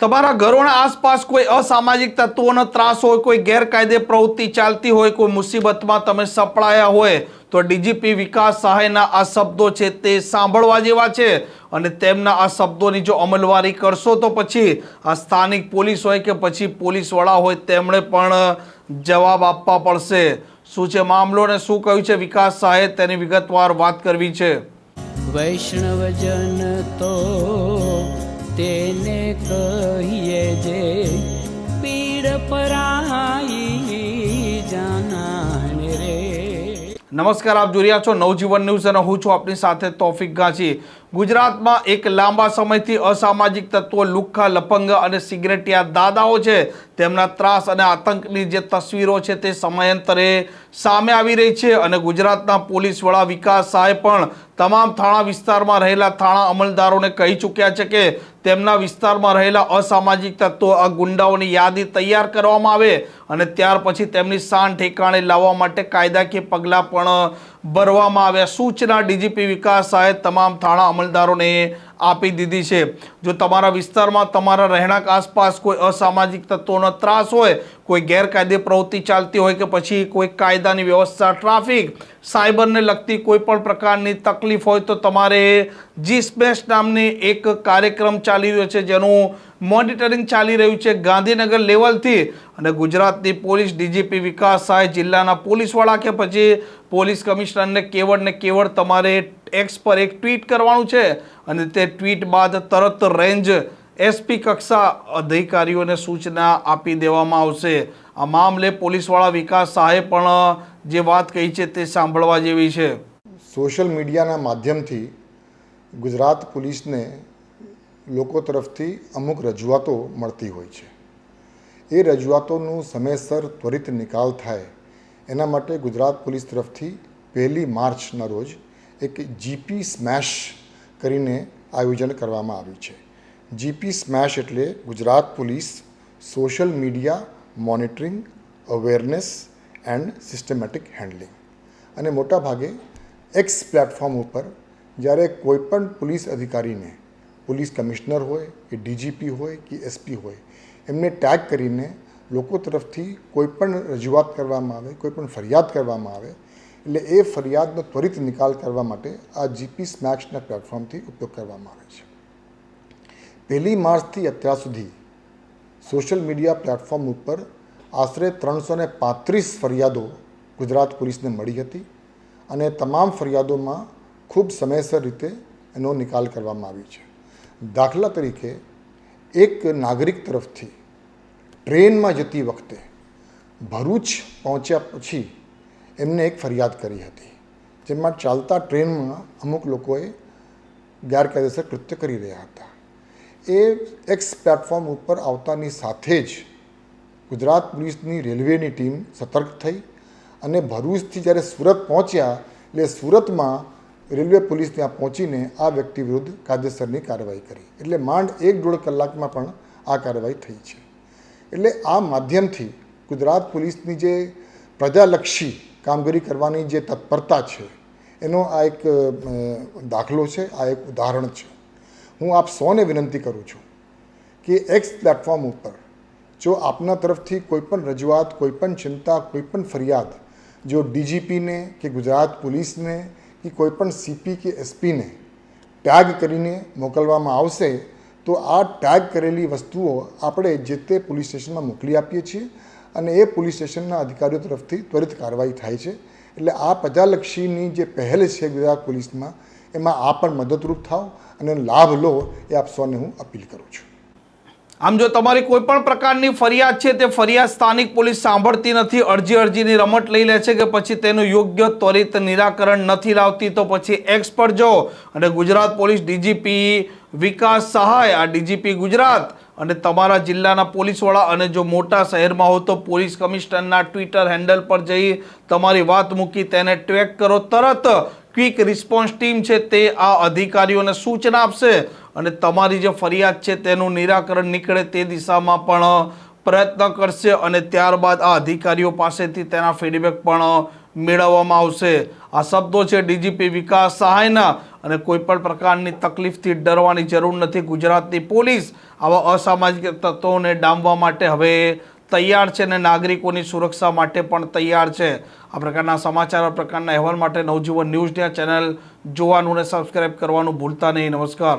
તમારા ઘરોના આસપાસ કોઈ અસામાજિક તત્વોનો ત્રાસ હોય, કોઈ ગેરકાયદે પ્રવૃત્તિ ચાલતી હોય, કોઈ મુસીબતમાં તમે સપડાયા હોય, તો ડીજીપી વિકાસ સહાયના આ શબ્દો છે તે સાંભળવા જેવા છે. અને તેમના આ શબ્દોની જો અમલવારી કરશો તો પછી આ સ્થાનિક પોલીસ હોય કે પછી પોલીસવાળા હોય, તેમણે પણ જવાબ આપવા પડશે. શું છે મામલો ને શું કહ્યું છે વિકાસ સહાય? તેની વિગતવાર વાત કરવી છે. વૈષ્ણવજન તો તેને કહીએ જે પીડ પરાઈ જાનાને રે. નમસ્કાર, આપ જોઈ રહ્યા છો નવજીવન ન્યૂઝ અને હું છું આપની સાથે તોફિક ગાંચી ગુજરાતમાં એક લાંબા સમયથી અસામાજિક તત્વો લુખ્ખા લપંગ અને સિગરેટિયા દાદાઓ છે. તેમના ત્રાસ અને આતંકની જે તસવીરો છે તે સમયાંતરે સામે આવી રહી છે અને ગુજરાતના પોલીસ વડા વિકાસ સહાય પણ તમામ થાણા વિસ્તારમાં રહેલા થાણા અમલદારોને કહી ચૂક્યા છે કે તેમના વિસ્તારમાં રહેલા અસામાજિક તત્વો આ ગુંડાઓની યાદી તૈયાર કરવામાં આવે અને ત્યાર પછી તેમની શાન ઠેકાણે લાવવા માટે કાયદાકીય પગલાં પણ ભરવામાં આવ્યા. સૂચના ડીજીપી વિકાસ સાહેબ તમામ થાણા અમલદારોને આપી દીધી છે. જો તમારા વિસ્તારમાં તમારા રહેણાંક આસપાસ કોઈ અસામાજિક તત્વોનો ત્રાસ હોય, કોઈ ગેરકાયદે પ્રવૃત્તિ ચાલતી હોય કે પછી કોઈ કાયદાની વ્યવસ્થા, ટ્રાફિક, સાયબરને લગતી કોઈ પણ પ્રકારની તકલીફ હોય તો તમારે જી સ્પેસ નામની એક કાર્યક્રમ ચાલી રહ્યો છે, જેનું મોનિટરિંગ ચાલી રહ્યું છે ગાંધીનગર લેવલથી. અને ગુજરાતની પોલીસ ડીજીપી વિકાસ સાય જિલ્લાના પોલીસવાળા કે પછી પોલીસ કમિશનરને કેવળ ને કેવળ તમારે એક્સ પર એક ટ્વીટ કરવાનું છે. અને તે ટ્વીટ બાદ તરત રેન્જ એસપી કક્ષા અધિકારીઓને સૂચના આપી દેવામાં આવશે. આ મામલે પોલીસવાળા વિકાસ સાહે પણ જે વાત કહી છે તે સાંભળવા જેવી છે. સોશિયલ મીડિયાના માધ્યમથી ગુજરાત પોલીસને લોકો તરફથી અમુક રજૂઆતો મળતી હોય છે. એ રજૂઆતોનું સમયસર ત્વરિત નિકાલ થાય એના માટે ગુજરાત પોલીસ તરફથી પહેલી માર્ચના રોજ એક જીપી સ્મેશ કરીને આયોજન કરવામાં આવ્યું છે. જીપી સ્મેશ એટલે Gujarat police social media monitoring, awareness and systematic handling અને મોટાભાગે એક્સ પ્લેટફોર્મ ઉપર જ્યારે કોઈપણ પોલીસ અધિકારીને પોલીસ કમિશનર હોય, કે ડીજીપી હોય, કે એસપી હોય, એમને ટેગ કરીને લોકો તરફથી કોઈપણ રજૂઆત કરવામાં આવે કોઈપણ ફરિયાદ કરવામાં આવે, એટલે એ ફરિયાદનો ત્વરિત નિકાલ કરવા માટે આ જીપી સ્મેક્સના પ્લેટફોર્મથી ઉપયોગ કરવામાં આવે છે. પહેલી માર્ચથી અત્યાર સુધી સોશિયલ મીડિયા પ્લેટફોર્મ ઉપર આશરે ત્રણસો ને પાંત્રીસ ફરિયાદો ગુજરાત પોલીસને મળી હતી અને તમામ ફરિયાદોમાં ખૂબ સમયસર રીતે એનો નિકાલ કરવામાં આવ્યો છે. દાખલા તરીકે એક નાગરિક તરફથી ટ્રેનમાં જતી વખતે ભરૂચ પહોંચ્યા પછી એમને એક ફરિયાદ કરી હતી, જેમાં ચાલતા ટ્રેનમાં અમુક લોકોએ ગેરકાયદેસર કૃત્ય કરી રહ્યા હતા. એ એક્સ પ્લેટફોર્મ ઉપર આવતાની સાથે જ ગુજરાત પોલીસની રેલવેની ટીમ સતર્ક થઈ અને ભરૂચથી જ્યારે સુરત પહોંચ્યા, એટલે સુરતમાં રેલવે પોલીસ ત્યાં પહોંચીને આ વ્યક્તિ વિરુદ્ધ કાયદેસરની કાર્યવાહી કરી. એટલે માંડ એક દોઢ કલાકમાં પણ આ કાર્યવાહી થઈ છે. એટલે આ માધ્યમથી ગુજરાત પોલીસની જે પ્રજાલક્ષી કામગીરી કરવાની જે તત્પરતા છે, એનો આ એક દાખલો છે, આ એક ઉદાહરણ છે. હું આપ સૌને વિનંતી કરું છું કે એક્સ પ્લેટફોર્મ ઉપર જો આપના તરફથી કોઈપણ રજૂઆત કોઈપણ ચિંતા કોઈપણ ફરિયાદ, જો ડીજીપીને કે ગુજરાત પોલીસને કે કોઈપણ સીપી કે એસપીને ટેગ કરીને મોકલવામાં આવશે, તો આ ટેગ કરેલી વસ્તુઓ આપણે જે તે પોલીસ સ્ટેશનમાં મોકલી આપીએ છીએ અને એ પોલીસ સ્ટેશનના અધિકારીઓ તરફથી ત્વરિત કાર્યવાહી થાય છે. એટલે આ પ્રજાલક્ષીની જે પહેલ છે ગુજરાત પોલીસમાં, એમાં આ પણ મદદરૂપ થાવ અને લાભ લો એ આપ સૌને હું અપીલ કરું છું. આમ જો તમારી કોઈ પણ પ્રકારની ફરિયાદ છે, તે ફરિયાદ સ્થાનિક પોલીસ સાંભળતી નથી, અરજી અરજીની રમત લઈ લે છે કે પછી તેનું યોગ્ય ત્વરિત નિરાકરણ નથી લાવતી, તો પછી એક્સ પર જાઓ અને ગુજરાત પોલીસ ડીજીપી વિકાસ સહાય, આ ડીજીપી ગુજરાત અને તમારા જિલ્લાના પોલીસવાળા અને જો મોટા શહેરમાં હો તો પોલીસ કમિશનરના ટ્વિટર હેન્ડલ પર જઈ તમારી વાત મૂકી, તેને ટ્રેક કરો. તરત ક્વિક રિસ્પોન્સ ટીમ છે તે આ અધિકારીઓને સૂચના આપશે અને તમારી જે ફરિયાદ છે તેનું નિરાકરણ નીકળે તે દિશામાં પણ પ્રયત્ન કરશે અને ત્યારબાદ આ અધિકારીઓ પાસેથી તેના ફીડબેક પણ મેળવવામાં આવશે. આ શબ્દો છે ડીજીપી વિકાસ સહાયના અને કોઈપણ પ્રકારની તકલીફથી ડરવાની જરૂર નથી. ગુજરાતની પોલીસ આવા અસામાજિક તત્વોને ડામવા માટે હવે તૈયાર છે અને નાગરિકોની સુરક્ષા માટે પણ તૈયાર છે. આ પ્રકારના સમાચાર, આ પ્રકારના અહેવાલ માટે નવજીવન ન્યૂઝ ચેનલ જોવાનું અને સબસ્ક્રાઇબ કરવાનું ભૂલતા નહીં. નમસ્કાર.